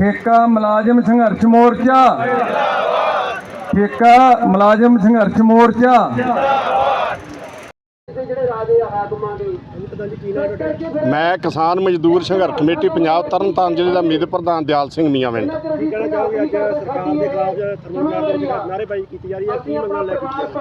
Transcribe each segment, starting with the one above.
ਠੇਕਾ ਮੁਲਾਜ਼ਮ ਸੰਘਰਸ਼ ਮੋਰਚਾ। ਠੇਕਾ ਮੁਲਾਜ਼ਮ ਸੰਘਰਸ਼ ਮੋਰਚਾ। ਮੈਂ ਕਿਸਾਨ ਮਜ਼ਦੂਰ ਸੰਘਰਸ਼ ਕਮੇਟੀ ਪੰਜਾਬ ਤਰਨਤਾਰਨ ਜ਼ਿਲ੍ਹੇ ਦਾ ਮੀਤ ਪ੍ਰਧਾਨ ਦਿਆਲ ਸਿੰਘ ਮੀਆਂਵਿੰਡ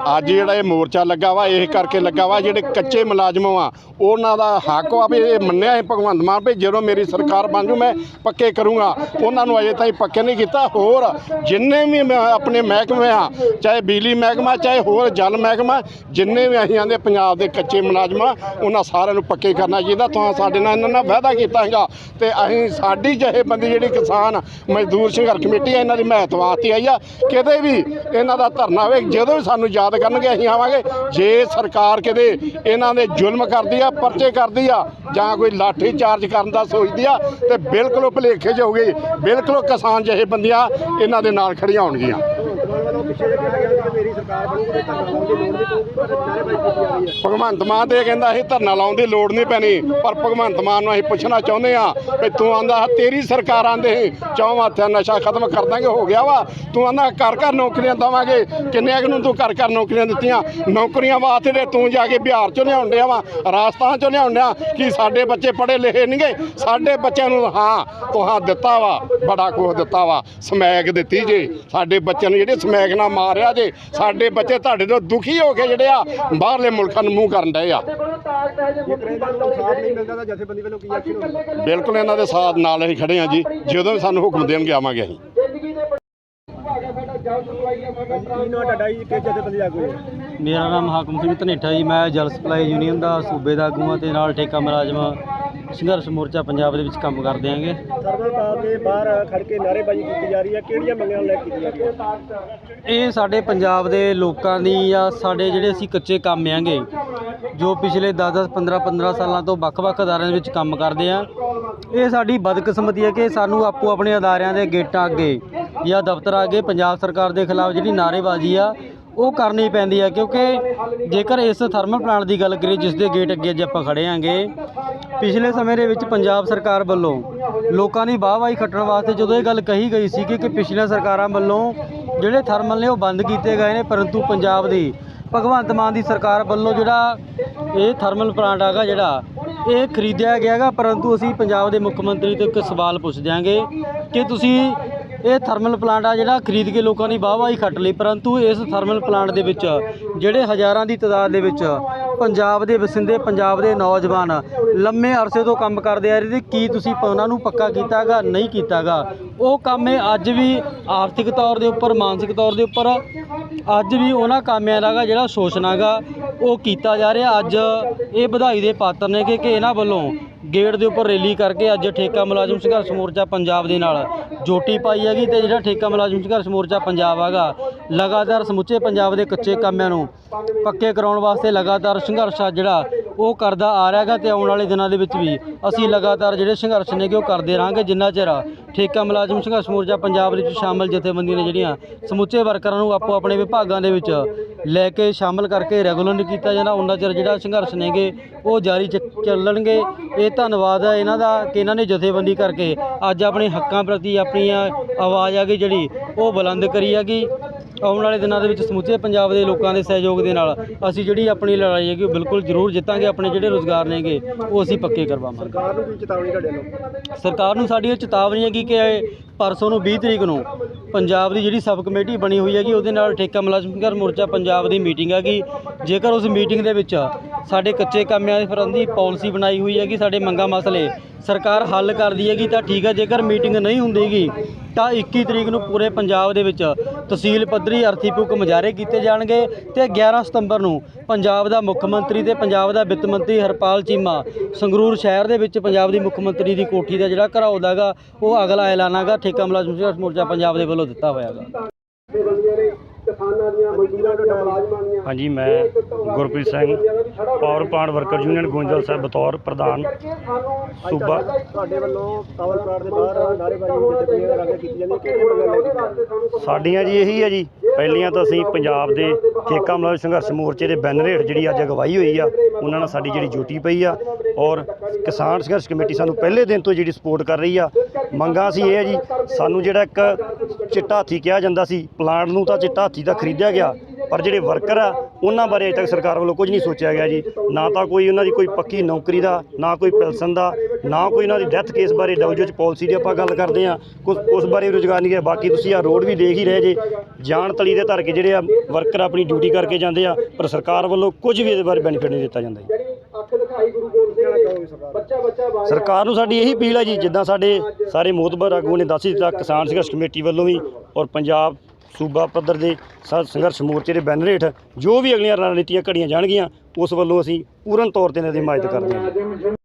ਅੱਜ ਜਿਹੜਾ ਇਹ ਮੋਰਚਾ ਲੱਗਾ ਵਾ ਇਹ ਕਰਕੇ ਲੱਗਾ ਵਾ ਜਿਹੜੇ ਕੱਚੇ ਮੁਲਾਜ਼ਮ ਆ ਉਹਨਾਂ ਦਾ ਹੱਕ ਆ ਵੀ ਇਹ ਮੰਨਿਆ ਹੈ ਭਗਵੰਤ ਮਾਨ ਵੀ ਜਦੋਂ ਮੇਰੀ ਸਰਕਾਰ ਬਣ ਜੂ ਮੈਂ ਪੱਕੇ ਕਰੂੰਗਾ। ਉਹਨਾਂ ਨੂੰ ਅਜੇ ਤਾਈਂ ਪੱਕੇ ਨਹੀਂ ਕੀਤਾ। ਹੋਰ ਜਿੰਨੇ ਵੀ ਮੈਂ ਆਪਣੇ ਮਹਿਕਮੇ ਆ ਚਾਹੇ ਬਿਜਲੀ ਮਹਿਕਮਾ ਚਾਹੇ ਹੋਰ ਜਲ ਮਹਿਕਮਾ ਜਿੰਨੇ ਵੀ ਅਸੀਂ ਆਂਦੇ ਪੰਜਾਬ ਦੇ ਕੱਚੇ ਮੁਲਾਜ਼ਮ ਆ ਉਹਨਾਂ ਸਾਰਿਆਂ ਨੂੰ ਪੱਕੇ ਕਰਨਾ ਚਾਹੀਦਾ ਤਾਂ ਸਾਡੇ ਨਾਲ ਇਹਨਾਂ ਨਾਲ ਵਾਅਦਾ ਕੀਤਾ ਹੈਗਾ ਤੇ ਅਸੀਂ ਸਾਡੀ ਜਥੇਬੰਦੀ ਜਿਹੜੀ ਕਿਸਾਨ ਮਜ਼ਦੂਰ ਸੰਘਰਸ਼ ਕਮੇਟੀ ਹੈ ਇਹਨਾਂ ਦੀ ਮਹਿਤ ਵਾਸਤੇ ਆਈ ਆ। ਕਿਤੇ ਵੀ ਇਹਨਾਂ ਦਾ ਧਰਨਾ ਹੋਵੇ, ਜਦੋਂ ਵੀ ਸਾਨੂੰ ਯਾਦ ਕਰਨਗੇ, ਅਸੀਂ ਆਵਾਂਗੇ। ਜੇ ਸਰਕਾਰ ਕਿਤੇ ਇਹਨਾਂ ਦੇ ਜ਼ੁਲਮ ਕਰਦੀ ਆ, ਪਰਚੇ ਕਰਦੀ ਆ, ਜਾਂ ਕੋਈ ਲਾਠੀ ਚਾਰਜ ਕਰਨ ਦਾ ਸੋਚਦੀ ਆ, ਤੇ ਬਿਲਕੁਲ ਉਹ ਭੁਲੇਖੇ 'ਚ ਹੋਊਗੀ ਬਿਲਕੁਲ ਉਹ ਕਿਸਾਨ ਜਥੇਬੰਦੀਆਂ ਇਹਨਾਂ ਦੇ ਨਾਲ ਖੜੀਆਂ ਹੋਣਗੀਆਂ। ਭਗਵਾਨ ਵੱਲੋਂ ਪਿੱਛੇ ਜੇ ਕਿਹਾ ਗਿਆ ਕਿ ਮੇਰੀ ਸਰਕਾਰ ਬਣੂਗੀ ਤੇ ਧਰਨਾ ਲਾਉਣ ਦੀ ਲੋੜ ਨਹੀਂ ਪਊਗੀ ਪਰ ਨਾਅਰੇਬਾਜ਼ੀ ਕੀਤੀ ਜਾ ਰਹੀ ਹੈ ਭਗਵੰਤ ਮਾਨ ਤੇ ਕਹਿੰਦਾ ਅਸੀਂ ਧਰਨਾ ਲਾਉਣ ਦੀ ਲੋੜ ਨਹੀਂ ਪੈਣੀ, ਪਰ ਭਗਵੰਤ ਮਾਨ ਨੂੰ ਅਸੀਂ ਪੁੱਛਣਾ ਚਾਹੁੰਦੇ ਆ ਵੀ ਤੂੰ ਆਂਦਾ ਤੇਰੀ ਸਰਕਾਰ ਆਂਦੇ ਚੌਂ ਹੱਥਾਂ ਨਸ਼ਾ ਖਤਮ ਕਰ ਦਾਂਗੇ, ਹੋ ਗਿਆ ਵਾ। ਤੂੰ ਆਂਦਾ ਘਰ ਘਰ ਨੌਕਰੀਆਂ ਦਵਾਂਗੇ। ਕਿੰਨੇ ਕੁ ਨੂੰ ਤੂੰ ਘਰ ਘਰ ਨੌਕਰੀਆਂ ਦਿੱਤੀਆਂ? ਨੌਕਰੀਆਂ ਵਾਸਤੇ ਤੇ ਤੂੰ ਜਾ ਕੇ ਬਿਹਾਰ ਚੋਂ ਲਿਆਉਣ ਡਿਆ ਵਾ, ਰਾਜਸਥਾਨ ਚੋਂ ਲਿਆਉਣ ਡਿਆ। ਕਿ ਸਾਡੇ ਬੱਚੇ ਪੜ੍ਹੇ ਲਿਖੇ ਨਹੀਂਗੇ? ਸਾਡੇ ਬੱਚਿਆਂ ਨੂੰ ਹਾਂ ਤੁਹਾਂ ਦਿੱਤਾ ਵਾ, ਬੜਾ ਕੁਝ ਦਿੱਤਾ ਵਾ, ਸਮੈਕ ਦਿੱਤੀ ਜੇ। ਸਾਡੇ ਬੱਚਿਆਂ ਨੂੰ ਜਿਹੜੇ ਸਮੈਕ ਨਾਲ ਮਾਰਿਆ ਜੇ ਸਾਡੇ ਬੱਚੇ ਤੁਹਾਡੇ ਤੋਂ ਦੁਖੀ ਹੋ ਕੇ ਜਿਹੜੇ ਆ ਬਾਹਰਲੇ ਮੁਲਕਾਂ ਨੂੰ ਮੂੰਹ ਕਰਨ ਡਏ ਆ। ਬਿਲਕੁਲ ਇਹਨਾਂ ਦੇ ਸਾਥ ਨਾਲ ਅਸੀਂ ਖੜੇ ਆ ਜੀ ਜਦੋਂ ਵੀ ਸਾਨੂੰ ਹੁਕਮ ਦੇਣਗੇ ਆਵਾਂਗੇ ਅਸੀਂ। ਮੇਰਾ ਨਾਮ ਹਾਕਮ ਸਿੰਘ ਧਨੇਠਾ ਜੀ ਮੈਂ ਜਲ ਸਪਲਾਈ ਯੂਨੀਅਨ ਦਾ ਸੂਬੇ ਦਾ ਆਗੂ ਹਾਂ ਤੇ ਨਾਲ ਠੇਕਾ ਮੁਲਾਜ਼ਮ ਸੰਘਰਸ਼ ਮੋਰਚਾ ਪੰਜਾਬ ਦੇ ਵਿੱਚ ਕੰਮ ਕਰਦੇ ਆਂਗੇ ਥਰਮਲ ਪਲਾਂਟ ਦੇ ਬਾਹਰ ਖੜ ਕੇ ਨਾਅਰੇਬਾਜ਼ੀ ਕੀਤੀ ਜਾ ਰਹੀ ਹੈ। ਕਿਹੜੀਆਂ ਮੰਗਾਂ ਲੈ ਕੇ ਕੀਤੀ ਜਾ ਰਹੀ ਹੈ? ਇਹ ਸਾਡੇ ਪੰਜਾਬ ਦੇ ਲੋਕਾਂ ਦੀ ਜਾਂ ਸਾਡੇ ਜਿਹੜੇ ਅਸੀਂ ਕੱਚੇ ਕੰਮ ਆਂਗੇ ਜੋ ਪਿਛਲੇ 10-10 15-15 ਸਾਲਾਂ ਤੋਂ ਵੱਖ-ਵੱਖ ਅਦਾਰਿਆਂ ਦੇ ਵਿੱਚ ਕੰਮ ਕਰਦੇ ਆ ਇਹ ਸਾਡੀ ਬਦਕਿਸਮਤੀ ਹੈ ਕਿ ਸਾਨੂੰ ਆਪੋ ਆਪਣੇ ਅਦਾਰਿਆਂ ਦੇ ਗੇਟਾਂ ਅੱਗੇ ਜਾਂ ਦਫ਼ਤਰਾਂ ਅੱਗੇ ਪੰਜਾਬ ਸਰਕਾਰ ਦੇ ਖਿਲਾਫ ਜਿਹੜੀ ਨਾਅਰੇਬਾਜ਼ੀ ਆ ਉਹ ਕਰਨੀ ਪੈਂਦੀ ਹੈ ਕਿਉਂਕਿ ਜੇਕਰ ਇਸ ਥਰਮਲ ਪਲਾਂਟ ਦੀ ਗੱਲ ਕਰੀਏ, ਜਿਸ ਦੇ ਗੇਟ ਅੱਗੇ ਅੱਜ ਆਪਾਂ ਖੜੇ ਆਂਗੇ, ਪਿਛਲੇ ਸਮੇਂ ਦੇ ਵਿੱਚ ਪੰਜਾਬ ਸਰਕਾਰ ਵੱਲੋਂ ਲੋਕਾਂ ਦੀ ਵਾਹਵਾਹੀ ਖੱਟਣ ਵਾਸਤੇ ਜਦੋਂ ਇਹ ਗੱਲ ਕਹੀ ਗਈ ਸੀ ਕਿ ਕਿ ਪਿਛਲੀਆਂ ਸਰਕਾਰਾਂ ਵੱਲੋਂ ਜਿਹੜੇ ਥਰਮਲ ਨੇ ਉਹ ਬੰਦ ਕੀਤੇ ਗਏ ਨੇ, ਪਰੰਤੂ ਪੰਜਾਬ ਦੀ ਭਗਵੰਤ ਮਾਨ ਦੀ ਸਰਕਾਰ ਵੱਲੋਂ ਜਿਹੜਾ ਇਹ ਥਰਮਲ ਪਲਾਂਟ ਹੈਗਾ ਜਿਹੜਾ, ਇਹ ਖਰੀਦਿਆ ਗਿਆ ਹੈਗਾ ਪਰੰਤੂ ਅਸੀਂ ਪੰਜਾਬ ਦੇ ਮੁੱਖ ਮੰਤਰੀ ਤੋਂ ਇੱਕ ਸਵਾਲ ਪੁੱਛ ਦਿਆਂਗੇ ਕਿ ਤੁਸੀਂ ਇਹ ਥਰਮਲ ਪਲਾਂਟ ਆ ਜਿਹੜਾ ਖਰੀਦ ਕੇ ਲੋਕਾਂ ਦੀ ਵਾਹਵਾਹੀ ਖੱਟ ਲਈ, ਪਰੰਤੂ ਇਸ ਥਰਮਲ ਪਲਾਂਟ ਦੇ ਵਿੱਚ ਜਿਹੜੇ ਹਜ਼ਾਰਾਂ ਦੀ ਤਾਦਾਦ ਦੇ ਵਿੱਚ ਪੰਜਾਬ ਦੇ ਵਸਿੰਦੇ, ਪੰਜਾਬ ਦੇ ਨੌਜਵਾਨ ਲੰਮੇ ਅਰਸੇ ਤੋਂ ਕੰਮ ਕਰਦੇ ਆ ਰਹੇ ਤੇ ਕੀ ਤੁਸੀਂ ਪ- ਉਹਨਾਂ ਨੂੰ ਪੱਕਾ ਕੀਤਾਗਾ, ਨਹੀਂ ਕੀਤਾਗਾ? ਉਹ ਕੰਮ ਇਹ ਅੱਜ ਵੀ ਆਰਥਿਕ ਤੌਰ ਦੇ ਉੱਪਰ, ਮਾਨਸਿਕ ਤੌਰ ਦੇ ਉੱਪਰ, ਅੱਜ ਵੀ ਉਹਨਾਂ ਕਾਮਿਆਂ ਦਾ ਜਿਹੜਾ ਸ਼ੋਸ਼ਣ ਹੈਗਾ, ਉਹ ਕੀਤਾ ਜਾ ਰਿਹਾ। ਅੱਜ ਇਹ ਵਧਾਈ ਦੇ ਪਾਤਰ ਨੇ ਕਿ ਕਿ ਇਹਨਾਂ ਵੱਲੋਂ ਗੇਟ ਦੇ ਉੱਪਰ ਰੈਲੀ ਕਰਕੇ ਅੱਜ ਠੇਕਾ ਮੁਲਾਜ਼ਮ ਸੰਘਰਸ਼ ਮੋਰਚਾ ਪੰਜਾਬ ਦੇ ਨਾਲ ਜੋਟੀ ਪਾਈ ਹੈਗੀ ਤੇ ਜਿਹੜਾ ਠੇਕਾ ਮੁਲਾਜ਼ਮ ਸੰਘਰਸ਼ ਮੋਰਚਾ ਪੰਜਾਬ ਹੈਗਾ, ਲਗਾਤਾਰ ਸਮੁੱਚੇ ਪੰਜਾਬ ਦੇ ਕੱਚੇ ਕਾਮਿਆਂ ਨੂੰ ਪੱਕੇ ਕਰਾਉਣ ਵਾਸਤੇ ਲਗਾਤਾਰ ਸੰਘਰਸ਼ ਆ ਜਿਹੜਾ, ਉਹ ਕਰਦਾ ਆ ਰਿਹਾ ਹੈਗਾ ਤੇ ਆਉਣ ਵਾਲੇ ਦਿਨਾਂ ਦੇ ਵਿੱਚ ਵੀ ਅਸੀਂ ਲਗਾਤਾਰ ਜਿਹੜੇ ਸੰਘਰਸ਼ ਨੇਗੇ ਉਹ ਕਰਦੇ ਰਹਾਂਗੇ, ਜਿੰਨਾ ਚਿਰ ਠੇਕਾ ਮੁਲਾਜ਼ਮ ਸੰਘਰਸ਼ ਮੋਰਚਾ ਪੰਜਾਬ ਦੇ ਵਿੱਚ ਸ਼ਾਮਲ ਜਥੇਬੰਦੀਆਂ ਨੇ ਜਿਹੜੀਆਂ ਸਮੁੱਚੇ ਵਰਕਰਾਂ ਨੂੰ ਆਪੋ ਆਪਣੇ ਵਿਭਾਗਾਂ ਦੇ ਵਿੱਚ ਲੈ ਕੇ ਸ਼ਾਮਲ ਕਰਕੇ ਰੈਗੂਲਰ ਨਹੀਂ ਕੀਤਾ ਜਾਂਦਾ, ਉਹਨਾਂ ਚਿਰ ਜਿਹੜਾ ਸੰਘਰਸ਼ ਨੇਗੇ, ਉਹ ਜਾਰੀ ਚ- ਚੱਲਣਗੇ। ਇਹ ਧੰਨਵਾਦ ਹੈ ਇਹਨਾਂ ਦਾ ਕਿ ਇਹਨਾਂ ਨੇ ਜਥੇਬੰਦੀ ਕਰਕੇ ਅੱਜ ਆਪਣੇ ਹੱਕਾਂ ਪ੍ਰਤੀ ਆਪਣੀ ਆਵਾਜ਼ ਆ ਗਈ ਜਿਹੜੀ, ਉਹ ਬੁਲੰਦ ਕਰੀ ਹੈਗੀ। ਆਉਣ ਵਾਲੇ ਦਿਨਾਂ ਦੇ ਵਿੱਚ ਸਮੁੱਚੇ ਪੰਜਾਬ ਦੇ ਲੋਕਾਂ ਦੇ ਸਹਿਯੋਗ ਦੇ ਨਾਲ ਅਸੀਂ ਜਿਹੜੀ ਆਪਣੀ ਲੜਾਈ ਹੈਗੀ ਉਹ ਬਿਲਕੁਲ ਜ਼ਰੂਰ ਜਿੱਤਾਂਗੇ ਆਪਣੇ ਜਿਹੜੇ ਰੋਜ਼ਗਾਰ ਨੇਗੇ ਉਹ ਅਸੀਂ ਪੱਕੇ ਕਰਵਾਵਾਂਗੇ। ਸਰਕਾਰ ਨੂੰ ਕੀ ਚੇਤਾਵਨੀ ਤੁਹਾਡੇ ਵੱਲੋਂ? ਸਰਕਾਰ ਨੂੰ ਸਾਡੀ ਇਹ ਚੇਤਾਵਨੀ ਹੈਗੀ ਕਿ ਪਰਸੋਂ ਨੂੰ 20 ਤਰੀਕ ਨੂੰ ਪੰਜਾਬ ਦੀ ਜਿਹੜੀ ਸਬ ਕਮੇਟੀ ਬਣੀ ਹੋਈ ਹੈਗੀ ਉਹਦੇ ਨਾਲ ਠੇਕਾ ਮੁਲਾਜ਼ਮ ਸੰਘਰਸ਼ ਮੋਰਚਾ ਪੰਜਾਬ ਦੀ ਮੀਟਿੰਗ ਹੈਗੀ। ਜੇਕਰ ਉਸ ਮੀਟਿੰਗ ਦੇ ਵਿੱਚ ਸਾਡੇ ਕੱਚੇ ਕਾਮਿਆਂ ਦੇ ਫਰੰਦੀ ਪਾਲਿਸੀ ਬਣਾਈ ਹੋਈ ਹੈਗੀ ਸਾਡੇ ਮੰਗਾ ਮਸਲੇ ਸਰਕਾਰ ਹੱਲ ਕਰਦੀ ਹੈਗੀ ਤਾਂ ਠੀਕ ਹੈ, ਜੇਕਰ ਮੀਟਿੰਗ ਨਹੀਂ ਹੁੰਦੀਗੀ ਤਾਂ 21 ਤਰੀਕ ਨੂੰ ਪੂਰੇ ਪੰਜਾਬ ਦੇ ਵਿੱਚ ਤਹਿਸੀਲ ਪੱਧਰੀ ਅਰਥੀ ਭੁੱਖ ਮੁਜ਼ਾਹਰੇ ਕੀਤੇ ਜਾਣਗੇ ਤੇ 11 ਸਤੰਬਰ ਨੂੰ ਪੰਜਾਬ ਦਾ ਮੁੱਖ ਮੰਤਰੀ ਤੇ ਪੰਜਾਬ ਦਾ ਵਿੱਤ ਮੰਤਰੀ ਹਰਪਾਲ ਚੀਮਾ ਸੰਗਰੂਰ ਸ਼ਹਿਰ ਦੇ ਵਿੱਚ ਪੰਜਾਬ ਦੀ ਮੁੱਖ ਮੰਤਰੀ ਦੀ ਕੋਠੀ ਦਾ ਜਿਹੜਾ ਘਰਾਓ ਦਾ ਗਾ, ਉਹ ਅਗਲਾ ਐਲਾਨ ਹੈਗਾ, ਠੇਕਾ ਮੁਲਾਜ਼ਮ ਸੰਘਰਸ਼ ਮੋਰਚਾ ਪੰਜਾਬ ਦੇ ਵੱਲੋਂ ਦਿੱਤਾ ਹੋਇਆ ਹੈਗਾ ਕਿਸਾਨਾਂ ਦੀਆਂ ਮਜ਼ਦੂਰਾਂ ਦੀਆਂ ਮੁਲਾਜ਼ਮਾਂ ਦੀਆਂ। ਹਾਂਜੀ ਮੈਂ Gurpreet Singh power plant worker union Goindwal Sahib ਬਤੌਰ ਪ੍ਰਧਾਨ। ਸੂਬਾ ਤੁਹਾਡੇ ਵੱਲੋਂ ਪਾਵਰ ਪਲਾਂਟ ਦੇ ਬਾਹਰ ਨਾਰੇਬਾਜ਼ੀ ਜਥੇਬੰਦੀਆਂ ਰਾਗੇ ਕੀਤੀ ਜਾਂਦੀ ਹੈ ਕਿਹੜੇ ਮੰਗਾਂ ਲੈ ਕੇ ਕੀਤੀ ਜਾਂਦੀਆਂ ਸਾਡੀਆਂ ਜੀ ਇਹੀ ਹੈ ਜੀ। ਪਹਿਲੀਆਂ ਤਾਂ ਅਸੀਂ ਪੰਜਾਬ ਦੇ ਠੇਕਾ ਮੁਲਾਜ਼ਮ ਸੰਘਰਸ਼ ਮੋਰਚੇ ਦੇ ਬੈਨਰ ਹੇਠ ਜਿਹੜੀ ਅੱਜ ਅਗਵਾਈ ਹੋਈ ਆ ਉਹਨਾਂ ਨਾਲ ਸਾਡੀ ਜਿਹੜੀ ਡਿਊਟੀ ਪਈ ਆ। ਔਰ ਕਿਸਾਨ ਸੰਘਰਸ਼ ਕਮੇਟੀ ਸਾਨੂੰ ਪਹਿਲੇ ਦਿਨ ਤੋਂ ਜਿਹੜੀ ਸਪੋਰਟ ਕਰ ਰਹੀ ਆ। ਮੰਗਾਂ ਸੀ ਇਹ ਹੈ ਜੀ ਸਾਨੂੰ ਜਿਹੜਾ ਇੱਕ ਚਿੱਟਾ ਹਾਥੀ ਕਿਹਾ ਜਾਂਦਾ ਸੀ ਪਲਾਂਟ ਨੂੰ ਤਾਂ ਚਿੱਟਾ ਹਾਥੀ ਦਾ ਖਰੀਦਿਆ ਗਿਆ ਪਰ ਜਿਹੜੇ ਵਰਕਰ ਆ ਉਹਨਾਂ ਬਾਰੇ ਅਜੇ ਤੱਕ ਸਰਕਾਰ ਵੱਲੋਂ ਕੁਝ ਨਹੀਂ ਸੋਚਿਆ ਗਿਆ ਜੀ। ਨਾ ਤਾਂ ਕੋਈ ਉਹਨਾਂ ਦੀ ਕੋਈ ਪੱਕੀ ਨੌਕਰੀ ਦਾ ਨਾ ਕੋਈ ਪੈਨਸ਼ਨ ਦਾ ਨਾ ਕੋਈ ਉਹਨਾਂ ਦੀ ਡੈਥ ਕੇਸ ਬਾਰੇ ਡਬਲਯੂ ਚ ਪਾਲਿਸੀ ਦੀ ਆਪਾਂ ਗੱਲ ਕਰਦੇ ਆ ਕੁਛ ਉਸ ਬਾਰੇ ਰੁਜ਼ਗਾਰ ਨਹੀਂ ਹੈ ਬਾਕੀ ਤੁਸੀਂ ਆ ਰੋਡ ਵੀ ਦੇਖ ਹੀ ਰਹੇ ਜੇ। ਜਾਨ ਤਲੀ ਦੇ ਧਰ ਕੇ ਜਿਹੜੇ ਆ ਵਰਕਰ ਆਪਣੀ ਡਿਊਟੀ ਕਰਕੇ ਜਾਂਦੇ ਆ ਪਰ ਸਰਕਾਰ ਵੱਲੋਂ ਕੁਝ ਵੀ ਇਹਦੇ ਬਾਰੇ ਬੈਨੀਫਿਟ ਨਹੀਂ ਦਿੱਤਾ ਜਾਂਦਾ ਜੀ। ਸਰਕਾਰ ਨੂੰ ਸਾਡੀ ਇਹੀ ਅਪੀਲ ਹੈ ਜੀ ਜਿੱਦਾਂ ਸਾਡੇ ਸਾਰੇ ਮੋਤਬਰ ਆਗੂ ਨੇ ਦੱਸ ਦਿੱਤਾ ਕਿਸਾਨ ਸੰਘਰਸ਼ ਕਮੇਟੀ ਵੱਲੋਂ ਵੀ ਔਰ ਪੰਜਾਬ ਸੂਬਾ ਪੱਧਰ ਦੇ ਸੰਘਰਸ਼ ਮੋਰਚੇ ਦੇ ਬੈਨਰ ਹੇਠ ਜੋ ਵੀ ਅਗਲੀਆਂ ਰਣਨੀਤੀਆਂ ਘੜੀਆਂ ਜਾਣਗੀਆਂ, ਉਸ ਵੱਲੋਂ ਅਸੀਂ ਪੂਰਨ ਤੌਰ ਤੇ ਇਹਨਾਂ ਦੀ ਹਮਾਇਤ ਕਰਦੇ ਹਾਂ।